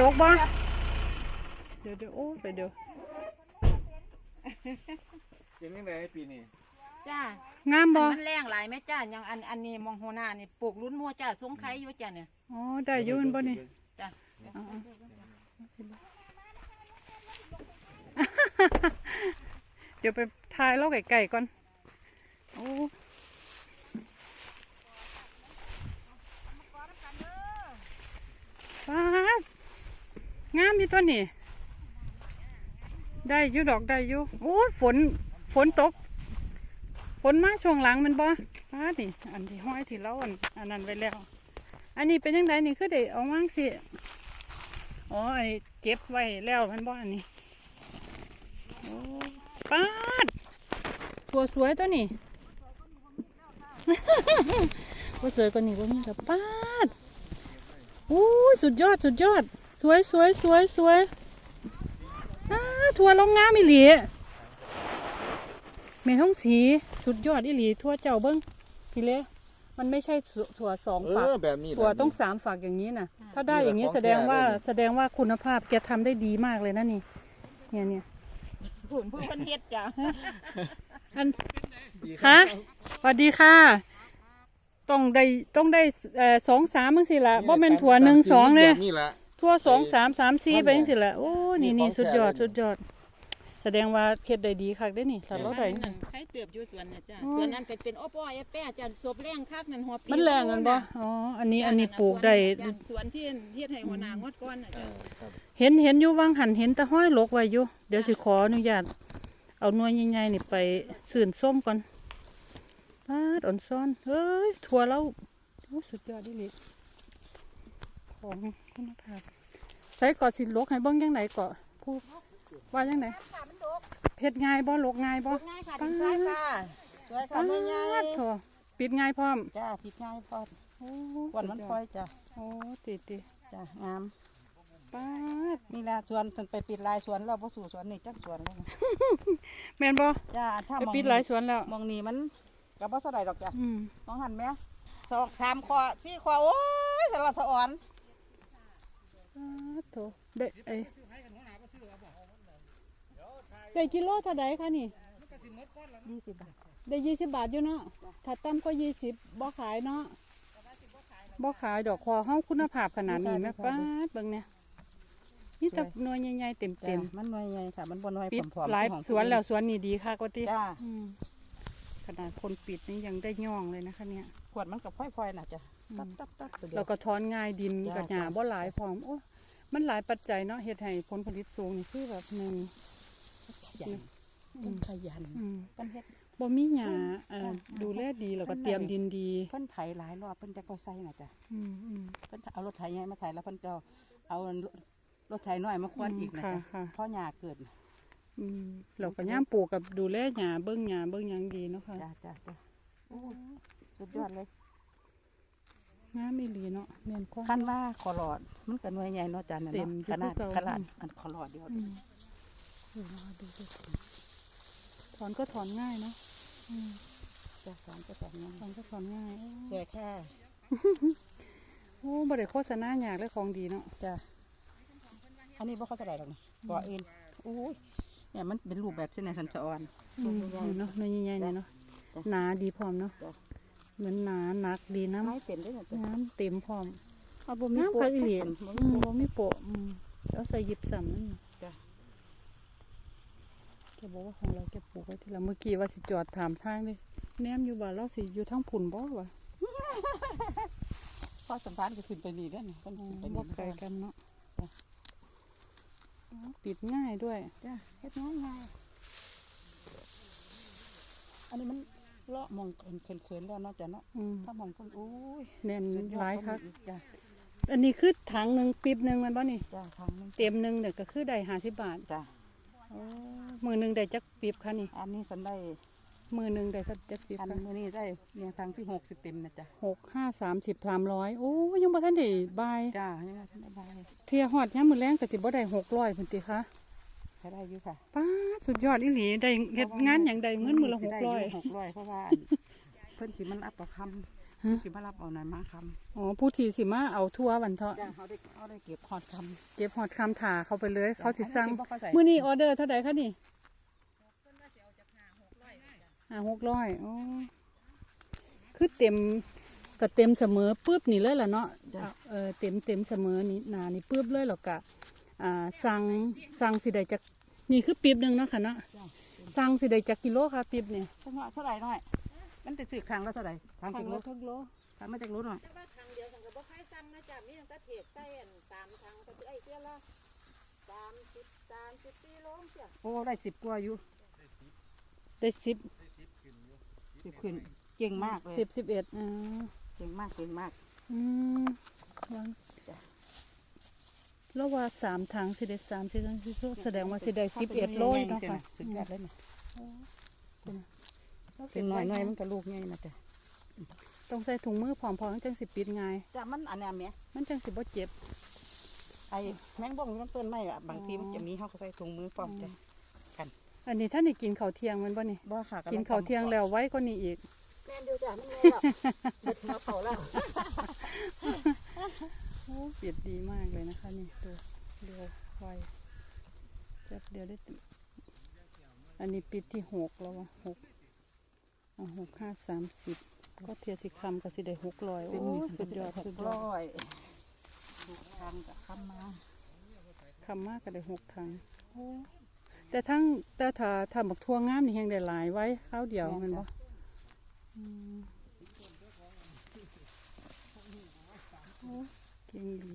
ดกบ่เดี๋ยวเดี๋ยวโอ้ไปเดี๋ยวเป็นยังไงปีนี้จ้างามบ่มันแรงหลายแม่จ้ายังอันอันนี้มองหัวหน้านี่ปลูกลุ้นมัวจ้าสงไข่อยู่จ้าเนี่ยอ๋อได้อยืนบ่นี่จ้าอ๋อเดี๋ยวไปทายเล่าไก่ๆก่อนโอ้ฟ้า งามอยู่ตัวนี้ ได้อยู่ดอกได้อยู่โอ้ฝนฝนตก ฝนมาช่วงหลังมันบ่ฟ้านี่อันที่ห้อยที่เราอันอันนั้นไว้แล้ว อันนี้เป็นยังไงนี่คือได้เอาวางสิอ๋อไอันนี้เก็บไว้แล้วมันบ่อันนี้โอ้ป้าดตัวสวยตัวนี้ตัวสวยกว่านี้ก็มีกับป้าดโอ้สุดยอดสุดยอด สวยสวยสวยสวยอ้าทัวลงงามอีหลีเมท่องสีสุดยอดอีหลีทั่วเจ้าเบิ้งพี่เละมันไม่ใช่ถั่วสองเอฝักอแบบนี้ถั่วแบบนี้ต้องสามฝักอย่างนี้นะถ้าได้นี่แหละอย่างนี้ของแสดงว่าแท้เลยนี่แสดงว่าคุณภาพแกทำได้ดีมากเลยนะนี่เนี่ยเนี่ยผุนผู้คนเฮ็ดจ้าอันดีคฮะรับสวัสดีค่ะ ต้องได้ต้องได้เอ่อสองสามมั้งสิละบ่เป็นถั่วหนึ่งสองเลยแบบนี่ละ ถั่วสองสามสามสี่นั่นไปแหละจังสิละโอ้นี่นี่นี่ของสุดยอดแท้เลยสุดยอด แสดงว่าเค็ดได้ดีคักได้นี่ถ้าเราได้นั่นี่นไข่เติบอยู่สวนเนี่ยจ้าอ๋อสวนนั้นเป็นเป็นอ้อป้อยแป้จ้าศพแรงคักนั่นหัวปีมันแรงกันบ่อ๋ออันนี้อันนี้ปลูกได้จ้ะสวนที่เฮ็ดให้หัวหน้างดก้อนน่ะเอจ้ะอครับเห็นเห็นอยู่วางหันเห็นแตะห้อยลกไว้อยู่เดี๋ยวสิขออนุญาตเอาหน่วยใหญ่ๆนี่ไปสื่นส้มก่อนปาดอ่อนซ้อนเฮ้ยถั่วเราโอ้สุดยอดดิลิของ คุณภาพใส่ก่อสิลกให้เบิ้งยังไงก่อผู้ว่ายังไงเพ็ดง่ายบ่ลกง่ายบ่ง่ายค่ะดินทรายค่ะสวยค่ะปาไม่ง่ายดถั่วปิดง่ายพร้อมจ้าผิดง่ายพอโอ้วันมันคอยจ้ะโอ้ติติจ้างามปาดนี่ละสวนจนไปปิดลายสวนเราบ่สู่สวนนี่จักสวนแล้วแม่นบ่จ้าถ้าไปมองปิดหลายสวนแล้วมองนี่มันก็บ่เท่าไหร่ดอกจ้ะอืมมองหันไหมสองสามคอสี่คอโอ้ยสารสะอ่อนปาด โถได้ไอ้ได้กิโลเท่าไดคะนี่ยี่สิบบาทได้ยี่สิบบาทอยู่เนาะถ้าตั้มก็ยี่สิบบ่ขายเนาะบ่ขายดอกคอห้องคุณภาพขนาดนี้แม่ป้าดเบิ่งเนี่ยนี่แต่หน่วยใหญ่ๆเต็จ้ะมมันหน่วยใหญ่ค่ะมันบ่น้อยๆปิดผอมๆหลายของสวนแล้วสวนนี่ดีค่ะกว่าติจ้าอืมขนาดคนปิดนี่ยังได้ย่องเลยนะคะเนี่ยขวดมันกับพ่อยๆน่ะจ้ะอืม ตับตับตับตัวเดียแล้ววก็ถอนง่ายดินจ้ะกับหญ้าจ้ะบ่หลายพร้อมโอ้มันหลายปัจจัยเนาะเฮ็ดให้ผลผลิตสูงนี่คือแบบหนึ่งขยันอืมเพิ่นขยันอืมเพิ่นเฮ็ด บ่มีหญ้าเอ่อจ้ะดูแลดีแล้วก็ข้างในเตรียมดินดีเพิ่นไถหลายรอบเพิ่นจะก็ใส่น่ะจ้ะอืมอืม เพิ่นเอารถไถใหญ่มาไถแล้วเพิ่นก็เอารถไถน้อยมาควนอีกนะค่ะจ้ะค่ะ เพราะหญ้าเกิดน่ะอืมเราก็ย่ามปลูกกับดูแลหญ้าเบิ้งหญ้าเบิ้งหยังดีเนาะค่ะ จ้ะจ้ะจ้ะโอ้ยสุดยอดเลย งามอีหลีเนาะแม่นข้อคันว่าขอหลอดมันก็หน่วยใหญ่เนาะจ้ะน่ะเต็มเนาะอยู่ขนาดคือเก่า ขนาดอันขอหลอดเดียวอืมเออดูดูถอนก็ถอนง่ายเนาะอืมจ้ะสองก็สองเนาะถอนก็ถอนง่ายสวยแค่โอ้บ่ได้โฆษณาหยากเลยของดีเนาะจ้ะอันนี้บ่เข้าเท่าไหร่หรอกนะก่อเอ็นโอ้ยเนี่ยมันเป็นรูปแบบเส้นในสัญจรอืมนี่เนาะน้อยใหญ่ๆนี่เนาะจ้ะหนาดีพร้อมเนาะจ้ะ เหมือนหนาหนักดีน้ำไม่เป็นด้วยนะจ้ะน้ำเต็มพร้อมเอาบ่มีน้ำโปะค่ะอีหลีบ่อืมีมโปะบ่มีโปะอืมแล้วใส่หยิบซ้ำนั่นน่ะจ้ะแกบอกว่าของเราแกปลูกไว้ที่ละเมื่อกี้ว่าสิจอดถามทางเลยแนมอยู่บ่าเราสิอยู่ทางผุนบ่วะพอสัมพันธ์ก็ขึ้นไปนี่เด้อนี่เพิ่นอ๋อขึ้นไปบ่นี่ไกลกันเนาะจ้ะอ๋อปิดง่ายด้วยจ้ะเฮ็ดง่ายง่ายอันนี้มัน เลาะมองเขินๆแล้วเนาะจ้ะเนาะอืมถ้ามองคนโอ้ยแน่นสุดอดหลายครับกว่นี้อีกจ้ะอันนี้คือถังหนึ่งปีบหนึ่งแมันบ่นี่ จ้ะทางนึงเต็มหนึ่งเนี่ยก็คือได้ห้าสิบบาทจ้ะโอ้มือหนึ่งได้จักปีบค่ะนี่ อันนี้สันได้มือหนึ่งได้สักจักปีบอันค่ะมื้อนี้ได้เนี่ยทางที่60เต็มนะจ้ะหกห้าสามสิบสามร้อยโอ้ยังบ่ทันได้บาย จ้ะยังไงฉันได้บายเทียฮอดยามมื้อแรงก็สิบ่ได้หกร้อยพุ่นติคะ ใช้ได้อยู่ค่ะป้าดสุดยอดอีหลีได้เฮ็ดงานหยังได้เงินมื้อละหกร้อยหกร้อยเพราะว่าเพิ่นสิมันอัปประคฮะสิมารับเอานั่นมาคอ๋อผู้ที่สิมาเอาทั่ววันเถาะำจ้าเขาได้เขาได้เก็บฮอดคเก็บหอดคำถาเขาไปเลยำเขาสิสั่งอันนี้บ่เข้าใจมื้อนี้ออเดอร์เท่าใดคะนี่ห้าหกร้อยอ๋อคือเต็มก็เต็มเสมอปุ๊บนี่เลยล่ะเนาะจ้ะเออเต็มเต็มเสมอนี่หนานี่ปุ๊บเลยหรอกกะ อ่าสั่งสั่งสิได้จักนี่คือปีบหนึ่งเนาะค่ะเนาะจ้าสั่งสิได้จักกิโลค่ะปีบนี่เท่าไหร่เท่าไหร่หน่อย มันจะซื้อครั้งละเท่าไหร่ครั้งครั้จากงรละถทุกโลครั้งมาจากรถหน่อยแต่ว่าทางเดียวฉันก็บ่ค่อยสั่งนะจ๊ะมีตั้งแต่เทศใส่อันสามทางก็คือไอ้เจ้าละสามสิบสามสิบสี่โลเสียโอ้ได้สิบกว่าอยู่ได้สิบสิบขึ้นเก่งมากเลยสิบสิบเอ็ดอ่าเก่งมากเก่งมาก อืมวาง แล้วว่าสามทางสิได้สามสิบสิบแสดงว่าสิได้สิบเอ็ดโลเนาะค่ะสุดยอดเลยนะแล้วเป็นหน่อยหน่อยมันก็ลูกใหญ่นะจ๊ะต้องใส่ถุงมือพร้อมๆจังสิปิดง่ายจ้ะมันอันเนี้ยแม่มันจังสิบ่เจ็บไอ้แมงบ้องอยู่น้ำต้นไม้อะบางทีมันจะมีเขาก็ใส่ถุงมือพร้อมจ้ะอันนี้ท่านได้กินข้าวเที่ยงแมันบ่นี่บ่ค่ะกินข้าวเที่ยงแล้วไว้ก็นี่อีกแม่นเดียวจ้ะมันแม่แล้วเด็ดมาเขาแล้วโอ้เปียดดีมากเลยนะคะนี่ดูเร็วไวแป๊บเดียวได้ติอันนี้ปิดที่หกแล้ววะหกอะหกห้าสามสิบก็เทียสิคำก็สิได้หกร้อยเป็นโอ้หนึ่งสุดยอดหสุกดยอร้ดอยลูกทางกับคำมาคำมากก็ได้หกครั้งโอ้แต่ทั้งแต่ถ้าถ้าบักทั่วงามนี่แหงได้หลายไว้ข้าวเดียวแมันบ่อืมโอ้ เก่งดี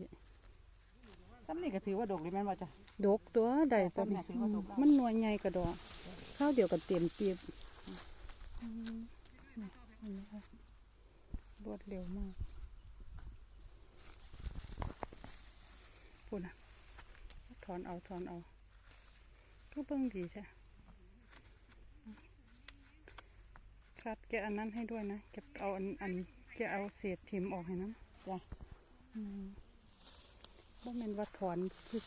ซ้ำนี่ก็ถือว่าดกเลยแม่นว่าจ้ะ ดกตัวใดตัวนี้ต้นเนี่ยถือว่าดกแล้ว มันหน่วยใหญ่กระดอกข้าวเดียวกับเต็มปีบอืมนี่อันนี้ค่ะรวดเร็วมากพูดนะถอนเอาถอนเอาก็เบิ่งดีใช่คัดแกะอันนั้นให้ด้วยนะเก็บเอาอันอันแกะเอาเศษทิมออกให้น้ำจ้ะอืม บ่แม่นว่าถอน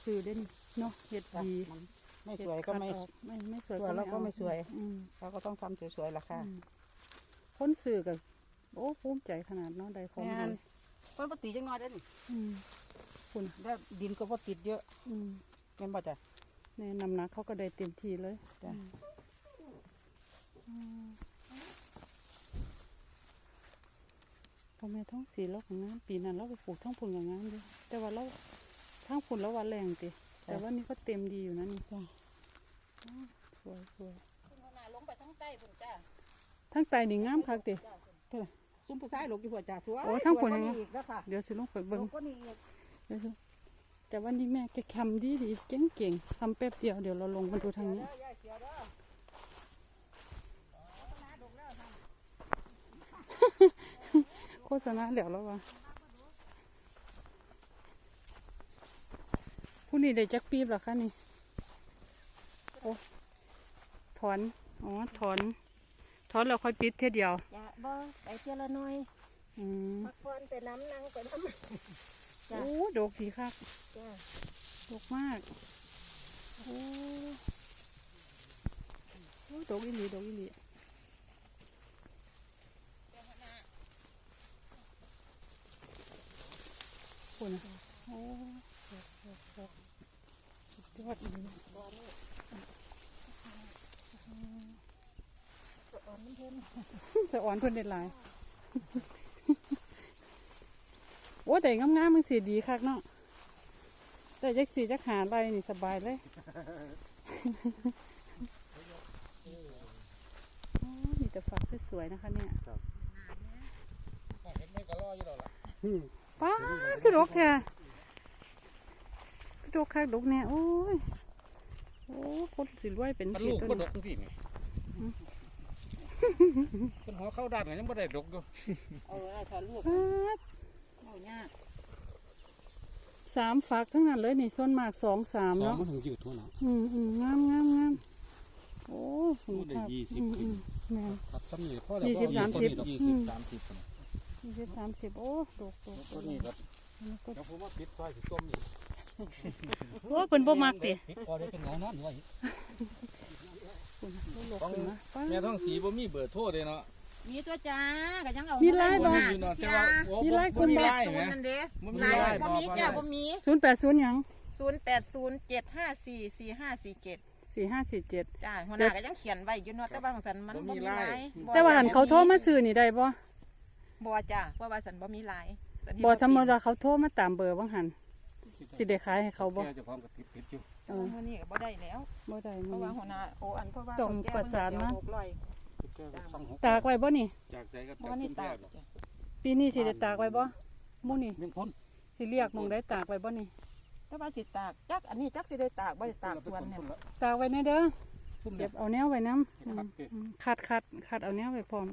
ซื่อๆเด้นเนาะเฮ็ดจ้ะดีมันไม่สวยก็ไม่เด็ดขาดออไม่ไม่สวยสวยแล้วก็เอาไม่สวยอืมเราก็ต้องทำสวยๆล่ะค่ะอืมคนสื่อกับโอ้ภูมิใจขนาดเนาะได้ของแม่ดีนต้นปฏิจังน้อยได้อนี่อืมคุณแล้วดินก็บ่ติดเยอะอืมแม่นบ่จ้ะในนำหนักเขาก็ได้เต็มที่เลยจ้ะ อืม พ่อแม่ท้องสีเราของงามปีนั้นเราไปปลูกท้องผุนกับงามด้วยแต่ว่าเราท้างผุนแล้วว่าแรงติแต่ว่านี่ก็เต็มดีอยู่นะนี่จ้ะสวยสวยคุณหัวหน้าลงไปทั้งใต้พุ่นจ้ะทั้งไตนี่งามคักติซุ้มผู้ชายลูกอยู่หัวจ้ะสวยโอ้ทั้งผลสวยยังไงกว่าอีกแล้วค่ะเดี๋ยวสิลงไปลเบิ่งงก็นี่อีกเดี๋ยวสิแต่วันนี้แม่แกคำดีดีเก่งเก่งๆทำแป๊บเดียวเดี๋ยวเราลงมาดูทางนี้ เด้อยายเขียวเด้อ โฆษณาแล้วแล้ววะผู้นี้ได้จักปีบเหรอคะนี่ โอ้ถอน อ๋อ ถอน ถอนแล้วค่อยปิดเท่ยเดียวจ้ะบ่ไปเที่ยวละหน่อย อืมพักผ่อนไปน้ำนั่งไปน้ำจ้ะโอ้ดกดีครับจ้ะดกมาก โอ้โอ้ดกอีหลีดกอีหลี คุณนะโอ้ดกดกดกสุดยอดอีหลีอ่อนมันเพิ่นจะอ่อนเพิ่นได้หลายโอ้แต่งามๆมันสีดีคักเนาะแต่จักสีจักหาไรนี่สบายเลยโอ้มีแต่ฝักสวยๆนะคะเนี่ยเห็นไม่ก็รออยู่แล้วล่ะ ป้าดคือดกแท้คือดกคักดกเนี่ยโอ้ยโอ้คนสิรวยเป็นมันสิลูกต้ก็นดกจังซี่นี่เป็นหัวเข้าด้านกันยังบ่ได้ดกอยู่เอาเลยค่ะลูกป้าดเอายากสามฝักทั้งนั้นเลยนี่ส่วนมากสองสามสองเนาะมันถึงยืดทั่วเนาะ อืมอืมงามงามงามโอ้คุณโอ้ได้ภาพยี่สิบ อืมขึ้อืนมแม่น ครับซ้ำนี่พ่อแล้วยี่สิบสามสิบ ยี่อืสิบมสามสิบพุ่น ยี่สิบสามสิบโอ้ดกดกตัวนี้ก็อันนี้ก็เดี๋ยวผมว่าปิดซอยสิต้มนี่โอ้เพิ่นบ่มักติปิดพอได้เป็นเงานอนไว้คุณโอ้หลกขึ้นนะป้าแม่ท้องสีบ่มีเบอร์โทรเลยเนาะอมีตัวจ้าก็ยังเอามีมีลายบ่มีเนาะแต่ว่าโอ้มีลายคนมีบ่ลายศูไหมนย์นั่นเด้บ่มีลายลายบ่มีบ่จ้าบ่บ่มีศูนย์แปดศูนย์หยังศูนย์แปดศูนย์เจ็ดห้าสี่สี่ห้าสี่เจ็ดสี่ห้าสี่เจ็ดจ้าหัวหน้าก็ยังเขียนไว้อยู่เนาะแต่ว่าของสันมันบ่มีลายบ่แต่ว่าหันเขาโทรมาซื้อนี่ได้บ่ บ่จ้าเพราะว่าสันบ่มีลายสันเห็นบ่ธรรมเป็นดาเขาโทรมาตามเบอร์ว่างหันสิได้ขายให้เขาบ่แกเจ้าของก็ติดติดอยู่เอเอออมื้อนี้ก็บ่ได้แล้ว บ่ได้เพมื้ราะอว่านี้ หัวหน้าโอ้อันเพราะว่าต้องเขแก้ประสานนะเพิ่นก็สิเอหกร้อยแกก็ฟังหกตากไว้บ่นี่ จากใจก็เพจากราะว่าคุนี่ณตาแม่กจ้ะปีนี้สิได้ตากไว้บ่หมู่นี่เมียงพ้นสิเรียกหมองได้ตากไว้บ่นี่ แต่ว่าสิตากจักอันนี้จักสิได้ตากบ่ได้ตากสวนเนี่ยตากไว้แน่เด้อซุ่มเก็เด็บเอาแนวไว้นำครับเก็บ คัดคัดคัดเอาแนวไว้พร้อม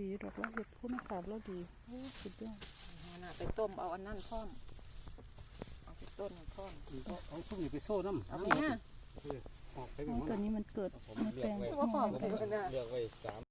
ดีดอกว่าเฮ็ดคุณภาพเราดีโอ้สุดยอดหัวหน้าไปต้มเอาอันนั้นพร้อมเอาไปต้นพร้อมเอาเอาซุ่มนี่ไปโซ่น้ำเอาไหมเนี่ยออกไปโอ้เป็นหมดตัวนี้มันเกิดผมในเลืแปลอกงไว้ว่าพร้อมเลยเลือกไว้สาม